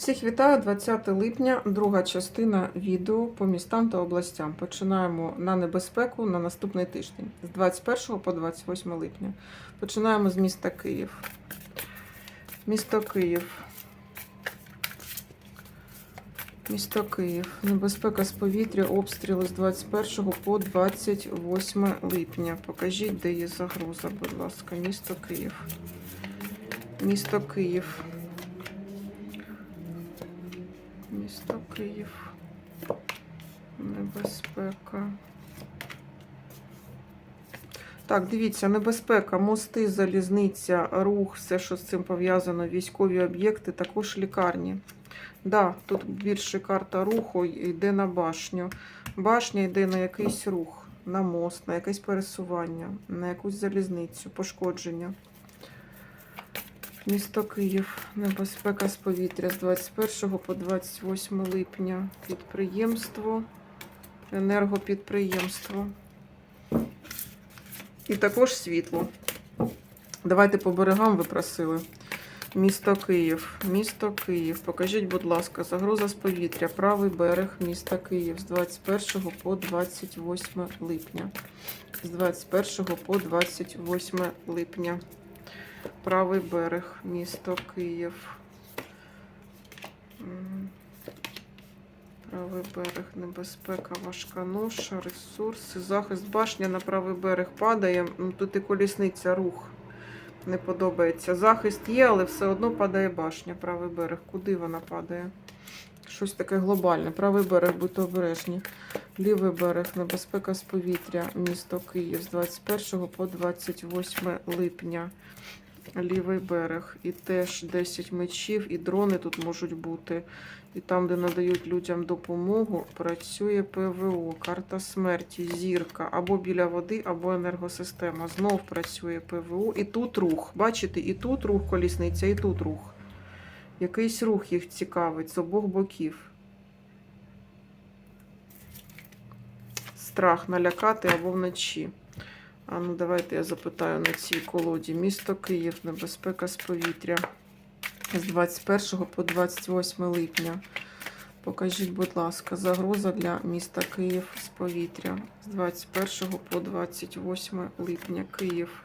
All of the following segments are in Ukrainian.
Всіх вітаю 20 липня, друга частина відео по містам та областям. Починаємо на небезпеку на наступний тиждень з 21 по 28 липня. Починаємо з міста Київ. Місто Київ. Місто Київ. Небезпека з повітря, обстріли з 21 по 28 липня. Покажіть, де є загроза, будь ласка. Місто Київ. Місто Київ. Місто Київ. Небезпека. Так, дивіться, небезпека, мости, залізниця, рух, все, що з цим пов'язано, військові об'єкти, також лікарні. Да, тут більше карта руху йде на башню. Башня йде на якийсь рух, на мост, на якесь пересування, на якусь залізницю, пошкодження. Місто Київ. Небезпека з повітря з 21 по 28 липня. Підприємство, енергопідприємство. І також світло. Давайте по берегам ви просили. Місто Київ. Місто Київ. Покажіть, будь ласка, загроза з повітря. Правий берег міста Київ з 21 по 28 липня. З 21 по 28 липня. Правий берег, місто Київ. Правий берег, небезпека, важка ноша, ресурси, захист. Башня на правий берег падає. Ну, Тут і колісниця, рух. Не подобається. Захист є, але все одно падає башня. Правий берег. Куди вона падає? Щось таке глобальне. Правий берег, будьте обережні. Лівий берег, небезпека з повітря, місто Київ з 21 по 28 липня. Лівий берег. І теж 10 мечів, і дрони тут можуть бути. І там, де надають людям допомогу, працює ПВО, карта смерті, зірка, або біля води, або енергосистема. Знов працює ПВО. І тут рух. Бачите, і тут рух колісниця, і тут рух. Якийсь рух їх цікавить з обох боків. Страх налякати або вночі. А ну давайте я запитаю на цій колоді. Місто Київ, небезпека з повітря з 21 по 28 липня. Покажіть, будь ласка, загроза для міста Київ з повітря з 21 по 28 липня. Київ.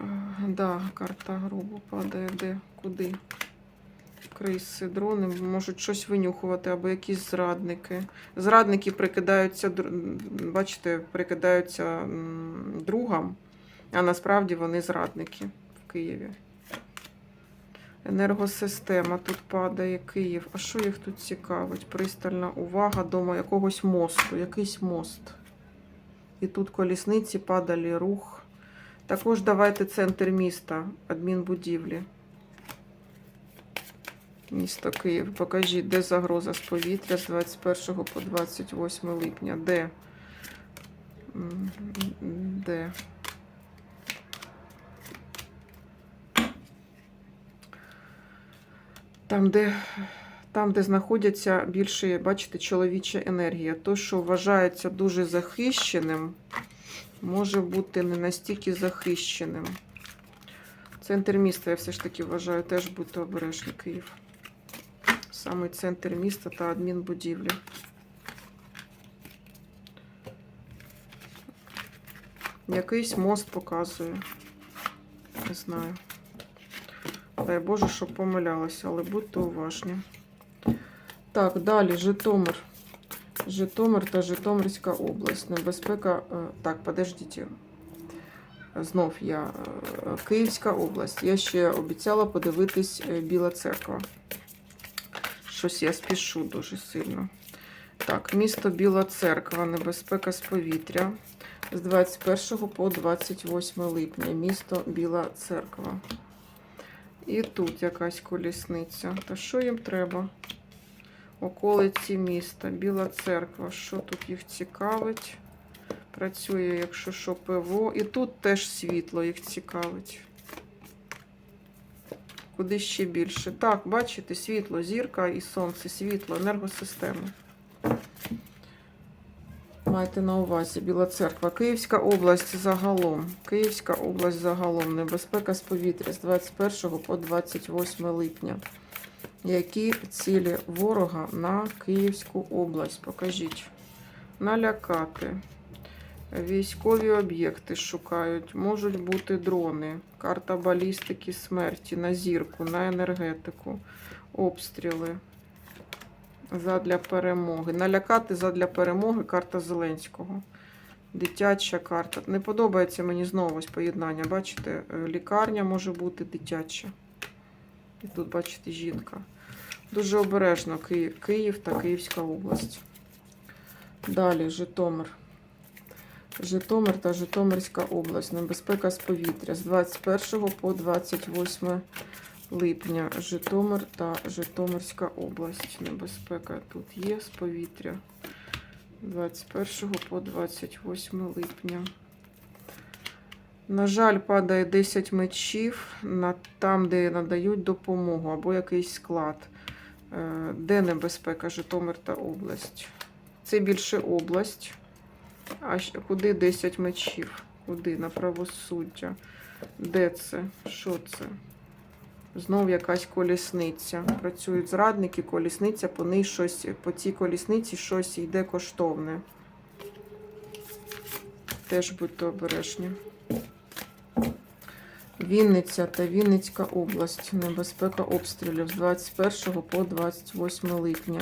Е, Да, карта грубо падає. Де? Куди? Криси, дрони можуть щось винюхувати або якісь зрадники. Зрадники прикидаються, бачите, прикидаються м, другам, а насправді вони зрадники в Києві. Енергосистема тут падає Київ. А що їх тут цікавить? Пристальна увага до якогось мосту, якийсь мост. І тут колісниці падалі рух. Також давайте центр міста, адмінбудівлі. Місто Київ. Покажіть, де загроза з повітря з 21 по 28 липня. Де? Де? Там, де, там, де знаходяться більше, бачите, чоловіча енергія. То, що вважається дуже захищеним, може бути не настільки захищеним. Центр міста, я все ж таки вважаю, теж будьте обережні Київ. Саме центр міста та адмінбудівлі. Якийсь мост показує. Не знаю. Дай Боже, щоб помилялася, але будьте уважні. Так, далі Житомир. Житомир та Житомирська область. Небезпека. е, Так, подождіть. Знов я е, Київська область. Я ще обіцяла подивитись е, Біла церква. Щось я спішу дуже сильно. Так, місто Біла Церква, небезпека з повітря. З 21 по 28 липня. Місто Біла Церква. І тут якась колісниця. Та що їм треба? Околиці міста, Біла церква. Що тут їх цікавить? Працює, якщо що, ПВО. І тут теж світло їх цікавить. Куди ще більше? Так, бачите, світло, зірка і сонце, світло, енергосистема. Майте на увазі Біла церква. Київська область загалом. Київська область загалом. Небезпека з повітря з 21 по 28 липня. Які цілі ворога на Київську область? Покажіть. Налякати. Військові об'єкти шукають. Можуть бути дрони, карта балістики смерті на зірку, на енергетику, обстріли задля перемоги. Налякати задля перемоги карта Зеленського. Дитяча карта. Не подобається мені знову ось поєднання. Бачите, е, лікарня може бути дитяча. І тут, бачите, жінка. Дуже обережно Київ, Київ та Київська область. Далі Житомир. Житомир та Житомирська область. Небезпека з повітря з 21 по 28 липня. Житомир та Житомирська область. Небезпека тут є з повітря. 21 по 28 липня. На жаль, падає 10 мечів на там, де надають допомогу або якийсь склад. Е, Де небезпека Житомир та область? Це більше область. А куди 10 мечів? Куди? На правосуддя. Де це? Що це? Знов якась колісниця. Працюють зрадники, колісниця, по ній щось, по цій колісниці щось йде коштовне. Теж будьте обережні. Вінниця та Вінницька область. Небезпека обстрілів з 21 по 28 липня.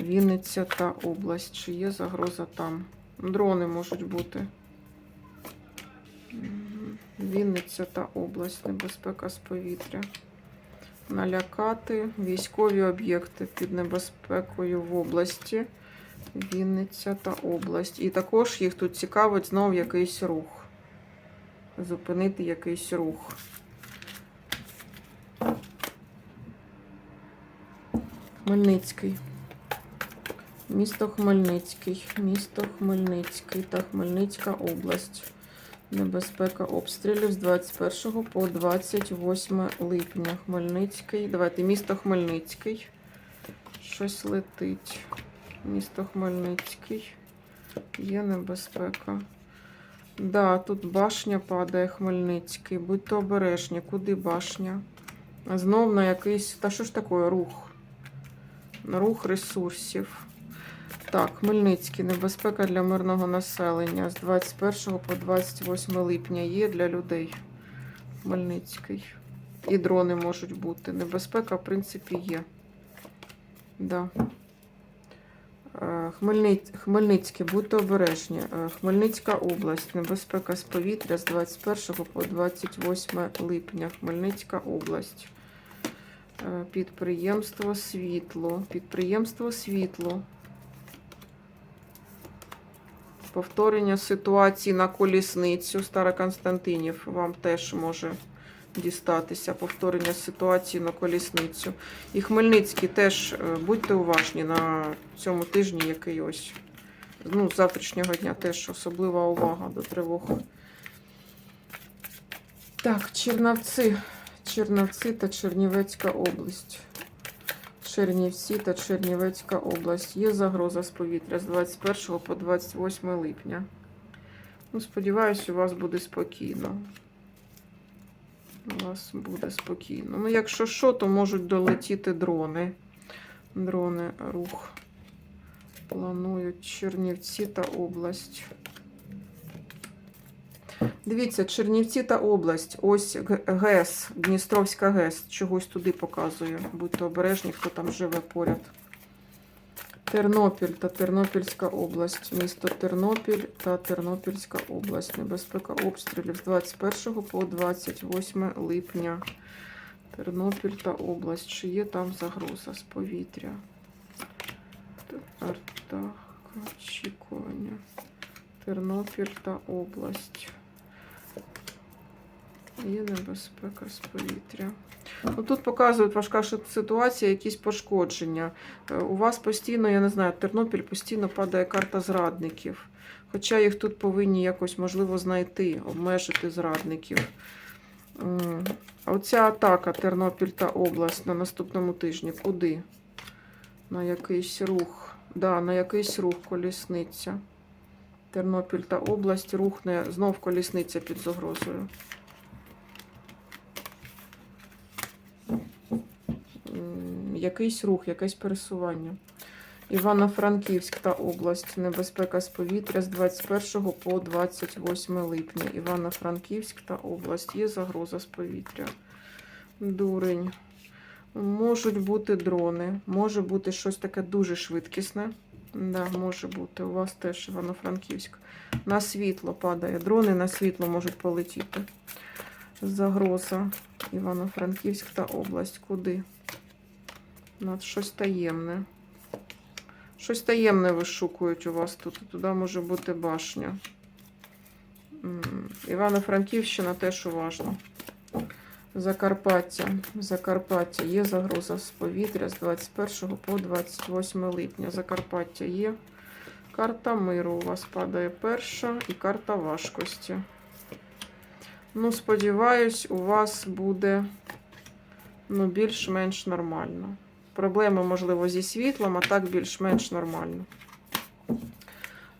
Вінниця та область. Чи є загроза там? Дрони можуть бути. Вінниця та область. Небезпека з повітря. Налякати військові об'єкти під небезпекою в області. Вінниця та область. І також їх тут цікавить знов якийсь рух. Зупинити якийсь рух. Хмельницький. Місто Хмельницький, місто Хмельницький та Хмельницька область. Небезпека обстрілів з 21 по 28 липня. Хмельницький. Давайте місто Хмельницький. Щось летить. Місто Хмельницький. Є небезпека. Да, тут башня падає Хмельницький. Будьте обережні. Куди башня? Знов на якийсь. Та що ж таке рух? Рух ресурсів. Так, Хмельницький. Небезпека для мирного населення з 21 по 28 липня є для людей. Хмельницький. І дрони можуть бути. Небезпека, в принципі, є. Да. Е, Хмельниць, Хмельницький, будьте обережні. Е, Хмельницька область. Небезпека з повітря з 21 по 28 липня. Хмельницька область. Е, Підприємство світло. Підприємство світло. Повторення ситуації на колісницю Староконстантинів вам теж може дістатися. Повторення ситуації на колісницю. І Хмельницький теж е, будьте уважні на цьому тижні, який ось. Ну, з завтрашнього дня теж особлива увага до тривог. Так, Чернівці. Чернівці та Чернівецька область. Чернівці та Чернівецька область. Є загроза з повітря з 21 по 28 липня. Ну, сподіваюсь, у вас буде спокійно. У вас буде спокійно. Ну, якщо що, то можуть долетіти дрони. Дрони, рух. Планують Чернівці та область. Дивіться, Чернівці та область. Ось ГЕС, Дністровська ГЕС. Чогось туди показує. Будьте обережні, хто там живе поряд. Тернопіль та Тернопільська область. Місто Тернопіль та Тернопільська область. Небезпека обстрілів з 21 по 28 липня. Тернопіль та область. Чи є там загроза з повітря? Так, очікування. Тернопіль та область. Є небезпека з повітря. Ну, тут показують важка ситуація, якісь пошкодження. Е, У вас постійно, я не знаю, Тернопіль постійно падає карта зрадників. Хоча їх тут повинні якось, можливо, знайти, обмежити зрадників. А оця атака Тернопіль та область на наступному тижні. Куди? На якийсь рух. Да, на якийсь рух колісниця. Тернопіль та область рухне знов колісниця під загрозою. Якийсь рух, якесь пересування. Івано-Франківськ та область. Небезпека з повітря з 21 по 28 липня. Івано-Франківськ та область. Є загроза з повітря. Дурень. Можуть бути дрони, може бути щось таке дуже швидкісне. Да, може бути. У вас теж Івано-Франківськ. На світло падає. Дрони на світло можуть полетіти. Загроза. Івано-Франківськ та область. Куди? На щось таємне. Щось таємне вишукують у вас тут. Туди може бути башня. Івано-Франківщина теж уважно. Закарпаття. Закарпаття є загроза з повітря з 21 по 28 липня. Закарпаття є. Карта миру у вас падає перша і карта важкості. Ну, сподіваюсь, у вас буде ну, більш-менш нормально. Проблеми, можливо, зі світлом, а так більш-менш нормально.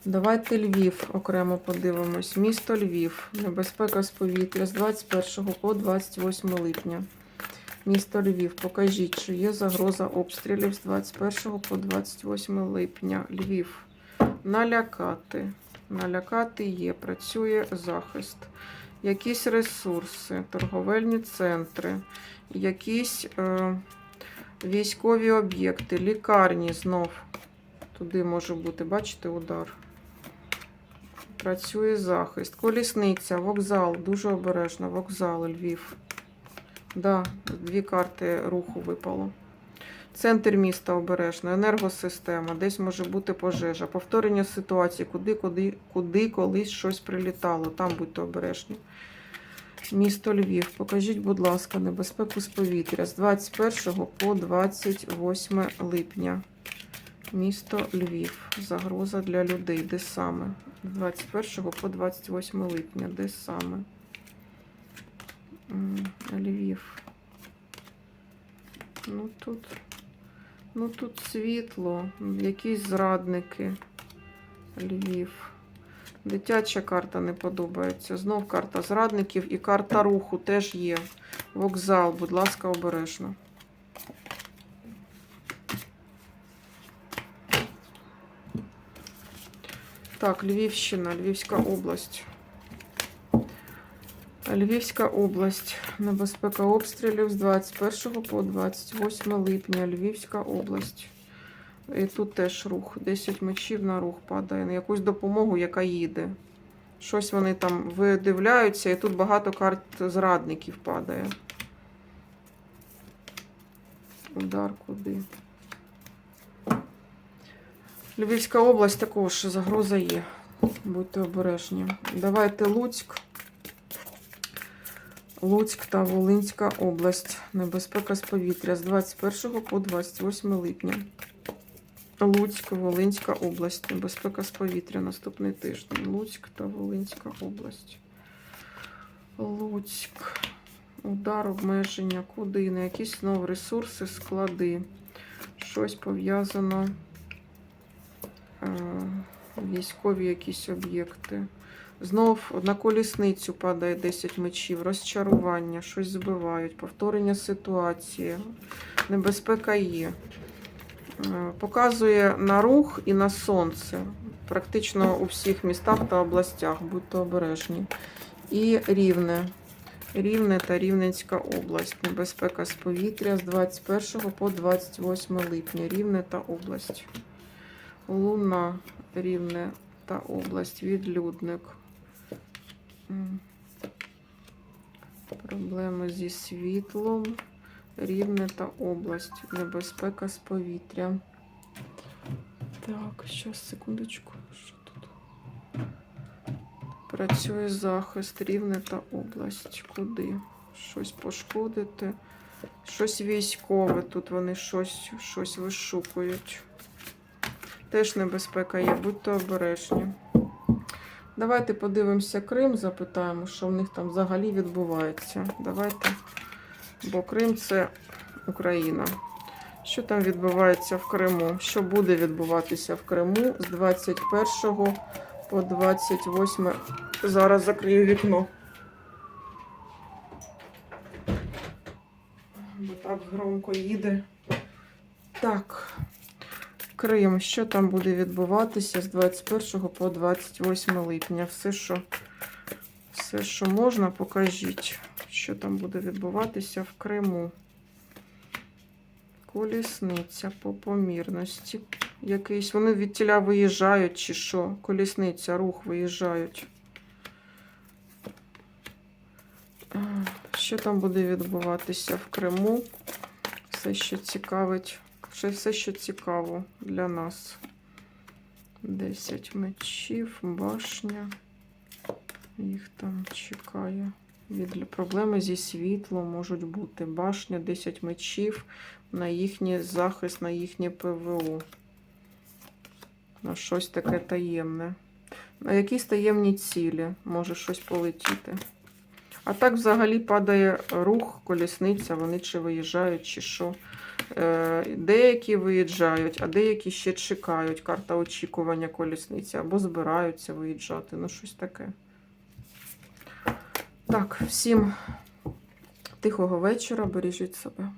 Давайте Львів окремо подивимось. Місто Львів. Небезпека з повітря з 21 по 28 липня. Місто Львів. Покажіть, чи є загроза обстрілів з 21 по 28 липня. Львів. Налякати. Налякати є. Працює захист. Якісь ресурси, торговельні центри, якісь е, військові об'єкти, лікарні знов. Туди може бути, бачите, удар. Працює захист. Колісниця, вокзал, дуже обережно. Вокзал, Львів. Да, дві карти руху випало. Центр міста обережно, енергосистема, десь може бути пожежа, повторення ситуації, куди, куди, куди колись щось прилітало. Там будьте обережні. Місто Львів. Покажіть, будь ласка, небезпеку з повітря з 21 по 28 липня. Місто Львів. Загроза для людей. Де саме? З 21 по 28 липня. Де саме? Львів. Ну тут. Ну тут світло, якісь зрадники. Львів. Дитяча карта не подобається. Знов карта зрадників і карта руху теж є. Вокзал, будь ласка, обережно. Так, Львівщина, Львівська область. Львівська область. Небезпека обстрілів з 21 по 28 липня. Львівська область. І тут теж рух. 10 мечів на рух падає. На якусь допомогу, яка їде. Щось вони там видивляються, і тут багато карт зрадників падає. Удар куди? Львівська область також загроза є. Будьте обережні. Давайте Луцьк. Луцьк та Волинська область. Небезпека з повітря з 21 по 28 липня. Луцьк, Волинська область. Небезпека з повітря наступний тиждень. Луцьк та Волинська область. Луцьк. Удар, обмеження, куди? На якісь знову ресурси, склади. Щось пов'язано. е, Військові якісь об'єкти. Знов на колісницю падає 10 мечів, розчарування, щось збивають, повторення ситуації, небезпека є. Е, Показує на рух і на сонце. Практично у всіх містах та областях, будьте обережні. І рівне. Рівне та Рівненська область. Небезпека з повітря з 21 по 28 липня. Рівне та область. Луна, Рівне та область. Відлюдник. Проблеми зі світлом. Рівне та область. Небезпека з повітря. Так, щас, секундочку. Що тут? Працює захист, рівне та область. Куди? Щось пошкодити. Щось військове. Тут вони щось, щось вишукують. Теж небезпека є, будьте обережні. Давайте подивимося Крим, запитаємо, що в них там взагалі відбувається. Давайте. Бо Крим це Україна. Що там відбувається в Криму? Що буде відбуватися в Криму з 21 по 28. Зараз закрию вікно. Бо так громко їде. Так. Крим, що там буде відбуватися з 21 по 28 липня? Все, що, все, що можна, покажіть, що там буде відбуватися в Криму. Колісниця по помірності. Якийсь. Вони від тіля виїжджають чи що? Колісниця, рух виїжджають. Що там буде відбуватися в Криму? Все, що цікавить. Все, що цікаво для нас. 10 мечів, башня. Їх там чекає. Від проблеми зі світлом можуть бути. Башня, 10 мечів на їхній захист, на їхнє ПВО. На щось таке таємне. На якісь таємні цілі може щось полетіти. А так взагалі падає рух, колісниця, вони чи виїжджають, чи що. Е, Деякі виїжджають, а деякі ще чекають. Карта очікування колісниці, або збираються виїжджати. Ну, щось таке. Так, всім тихого вечора, бережіть себе.